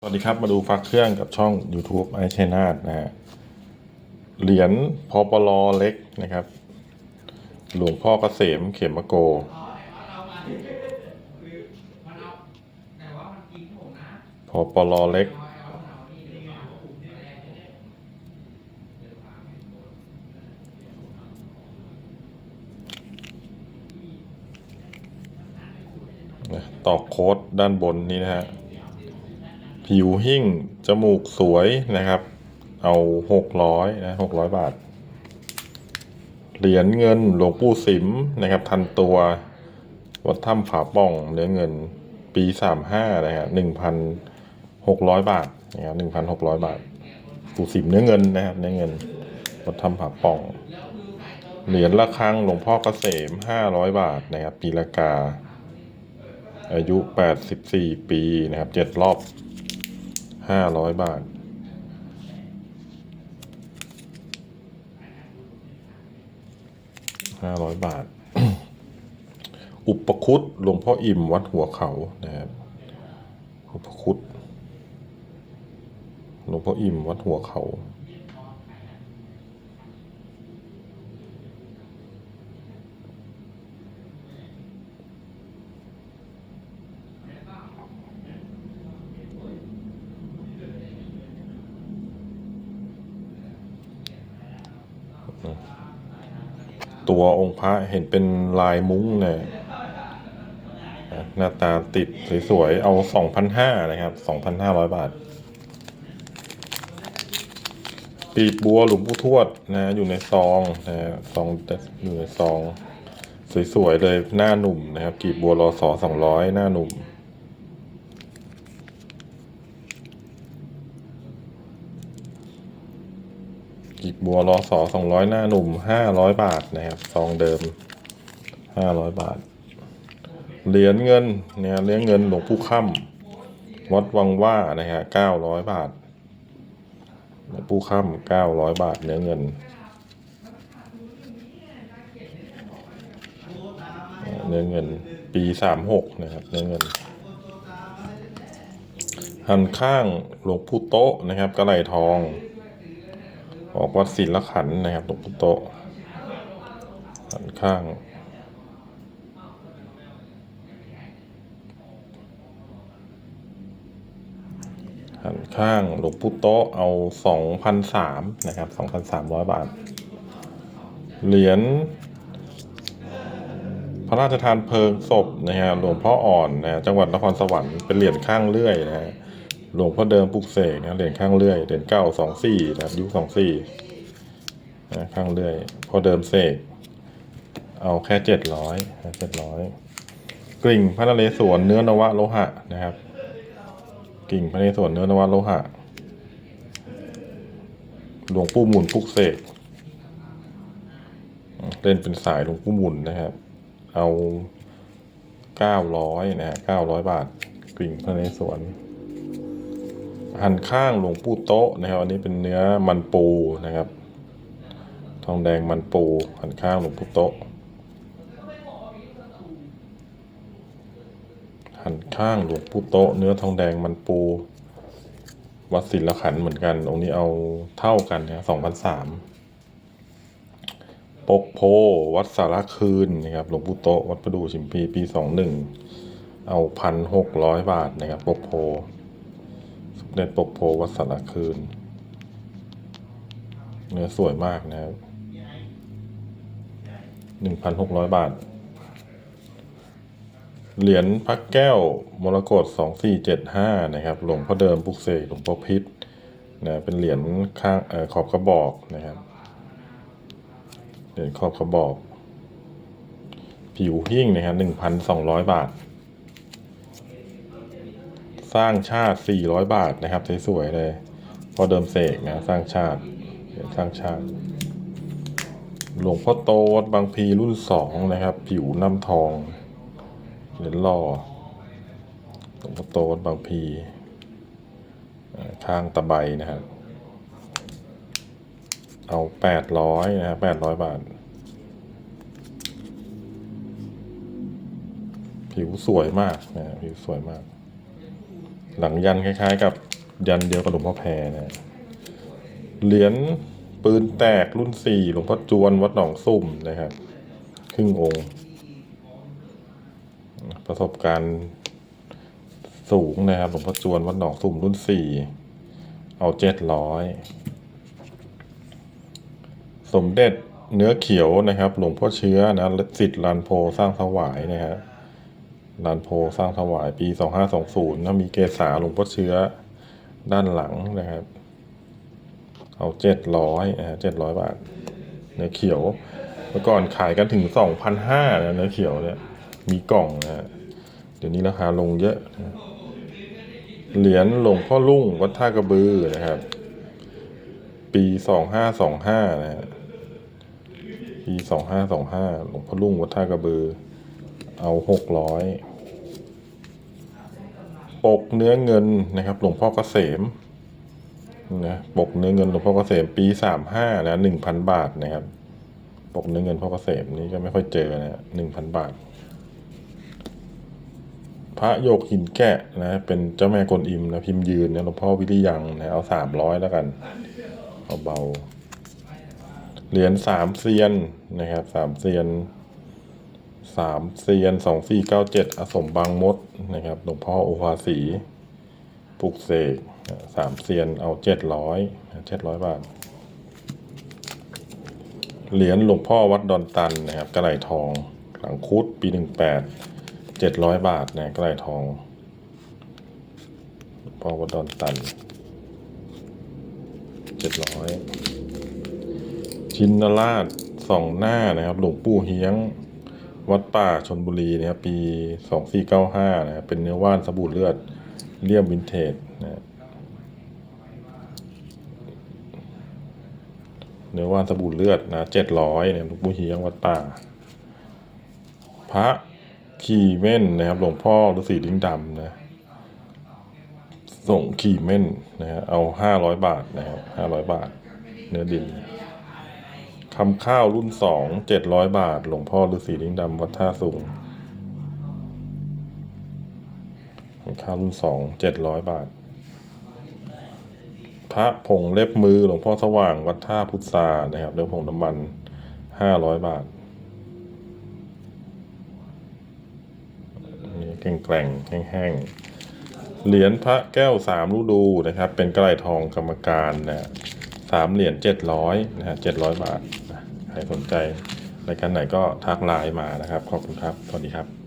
สวัสดีครับ มาดูฟักเครื่องกับช่อง YouTube ไอชัยนาทนะฮะเหรียญพอปลอเล็กนะครับ หลวงพ่อเกษมเขมโก พอปลอเล็กตอกโค้ดด้านบนนี้นะฮะ ผิวหิ่ง จมูกสวยนะครับ เอาหกร้อยนะหกร้อยบาท เหรียญเงินหลวงปู่สิมนะครับ ทันตัว วัดถ้ำฝาป่องเนื้อเงินปีสามห้านะครับหนึ่งพันหกร้อยบาทนะครับหนึ่งพันหกร้อยบาทปู่สิมเนื้อเงินนะครับเนื้อเงิน วัดถ้ำผาป่อง เหรียญละครังหลวงพ่อเกษมห้าร้อยบาทนะครับปีละกาอายุแปดสิบสี่ปี นะครับเจ็ดรอบ ห้าร้อยบาท ห้าร้อยบาท อุปคุตหลวงพ่ออิ่มวัดหัวเขานะครับ อุปคุตหลวงพ่ออิ่มวัดหัวเขา ตัวองค์พระเห็นเป็นลายมุ้งเนี่ยนะหน้าตาติดสวยๆ เอาสองพันห้านะครับสองพันห้าร้อยบาท ปีบบัวหลวงปู่ทวดนะอยู่ในซองนะซองอยู่ในซอง สวยๆ เลยหน้าหนุ่มนะครับกีบบัวรอสอสองร้อยหน้าหนุ่ม กีบบัวรอสอสองร้อยหน้าหนุ่มห้าร้อยบาทนะครับซองเดิมห้าร้อยบาท เหรียญเงินเนี่ยเหรียญเงินหลวงปู่ค่ำวัดวังว่านะฮะเก้าร้อยบาทหลวงปู่ค่ำเก้าร้อยบาทเนื้อเงินเนื้อเงินปีสามหกนะครับเนื้อเงินหันข้างหลวงปู่โต๊ะนะครับกระไหลทอง ออกวัดศิลขันนะครับหลวงปู่โตะหันข้างหันข้างหลวงปู่โตเอาสองพันสามนะครับสองพันสามร้อยบาท เหรียญพระราชทานเพลิงศพนะฮะหลวงพ่ออ่อนนะจังหวัดนครสวรรค์เป็นเหรียญข้างเลื่อยนะฮะ หลวงพ่อเดิมปลุกเสกนะเหรียญข้างเลื่อยเหรียญเก้าสองสี่นะครับยุคสองสี่นะข้างเลื่อยพ่อเดิมเสกเอาแค่เจ็ดร้อยเจ็ดร้อยกริ่งพระนเรศวรเนื้อนวะโลหะนะครับ กลิ่งพระนเรศวรเนื้อนวะโลหะ หลวงปู่หมุนปลุกเสกเล่นเป็นสายหลวงปู่หมุนนะครับ เอาเก้าร้อยนะฮะเก้าร้อยบาทกริ่งพระนเรศวร หันข้างหลวงปู่โต๊ะนะครับ อันนี้เป็นเนื้อมันปูนะครับ ทองแดงมันปูหันข้างหลวงปู่โต๊ะ หันข้างหลวงปู่โต๊ะ เนื้อทองแดงมันปูวัดศิลขันเหมือนกัน องค์นี้เอาเท่ากันนะสองพันสามปกโพ วัดสารคืนนะครับ หลวงปู่โตะวัดประดูชิมพี ปีสองหนึ่ง เอาพันหกร้อยบาทนะครับ ปกโพ สมเด็จปกโพวัดสารคืน เนื้อสวยมากนะครับหนึ่งพันหกร้อยบาท เหรียญพระแก้วมรกตสองสี่เจ็ดห้านะครับ หลวงพ่อเดิมปุกเสกหลวงพ่อพิษนะเป็นเหรียญข้างอขอบกระบอกนะครับ เหรียญขอบกระบอก ผิวหิ้งนะครับหนึ่งพันสองร้อยบาท สร้างชาติสี่ร้อยบาทนะครับสวยๆเลย พอเดิมเสกนะสร้างชาติสร้างชาติ หลวงพ่อโตวัดบางพีรุ่นสองนะครับ ผิวน้ำทองเหรียญหล่อหลวงพ่อโตวัดบางพีข้างตะไบนะครับ เอาแปดร้อยนะครับแปดร้อยบาท ผิวสวยมากนะผิวสวยมาก หลังยันคล้าย ๆ กับยันเดียวกับหลวงพ่อแพรนะเหรียญปืนแตกรุ่นสี่หลวงพ่อจวนวัดหนองสุ่มนะครับ ครึ่งองค์ ประสบการณ์สูงนะครับหลวงพ่อจวนวัดหนองสุ่มรุ่นสี่เอาเจ็ดร้อยสมเด็จเนื้อเขียวนะครับ หลวงพ่อเชื้อนะสิทธิ์ลานโพสร้างถวายนะฮะ ลานโพสร้างถวายปีสองห้าสองศูนะมีเกษาหลวงพ่อเชื้อด้านหลังนะครับ เอาเจ็ดร้อยนะเจ็ดร้อยบาท เนื้อเขียว เมื่อก่อนขายกันถึงสองพันห้าเนื้อเขียวเนี่ย มีกล่องนะเดี๋ยวนี้ราคาลงเยอะ เหรียญหลวงพ่อลุ่งวัดท่ากระบือนะครับ ปีสองห้าสองห้านะฮะปีสองห้าสองห้าหลวงพ่อลุ่งวัดท่ากระบือ เอาหกร้อย กเนื้อเงินนะครับ หลวงพ่อเกษมนะปกเนื้อเงินหลวงพ่อเกษมปีสามห้านะหนึ่งพันบาทนะครับ ปกเนื้อเงินพ่อเกษมนี่ก็ไม่ค่อยเจอนะหนึ่งพันบาท พระโยกหินแกะนะ เป็นเจ้าแม่กวนอิมนะพิมพ์ยืนนะหลวงพ่อวิริยังนะเอาสามร้อยแล้วกันเอาเบาเหรียญสามเซียนนะครับสามเซียน สามเซียนสองสี่เก้าเจ็ดอสมบางมดนะครับหลวงพ่อโอภาสีปลุกเสกสามเซียนเอาเจ็ดร้อยเจ็ดร้อยบาท เหรียญหลวงพ่อวัดดอนตันนะครับกระไหลทองหลังคุดปีหนึ่งแปดเจ็ดร้อยบาทนะกระไหลทองหลวงพ่อวัดดอนตันเจ็ดร้อยชินราชสองหน้านะครับ หลวงปู่เฮียง วัดป่าชนบุรีนะครับปีสองสี่เก้าห้านะครับเป็นเนื้อว่านสบู่เลือดเลี่ยมวินเทจนะเนื้อว่านสบู่เลือดนะเจ็ดร้อยเนี่ยหลวงปู่เฮียงวัดป่า พระขี่เม่นนะครับหลวงพ่อฤาษีลิ้งดำนะส่งขี่เม่นนะฮะเอาห้าร้อยบาทนะครับห้าร้อยบาท เนื้อดิน คำข้าวรุ่นสองเจ็ดร้อยบาท หลวงพ่อฤาษีลิงดำวัดท่าสูงคำข้าวรุ่นสองเจ็ดร้อยบาท พระผงเล็บมือหลวงพ่อสว่างวัดท่าพุทธานะครับเนื้อผงน้ำมันห้าร้อยบาทนี่แกร่งแกร่งๆแห้งๆเหรียญพระแก้วสามฤดูนะครับ เป็นกระไรทองกรรมการนะ สามเหรียญเจ็ดร้อยนะฮะเจ็ดร้อยบาทนะใครสนใจรายการไหนก็ทักไลน์มานะครับ ขอบคุณครับ สวัสดีครับ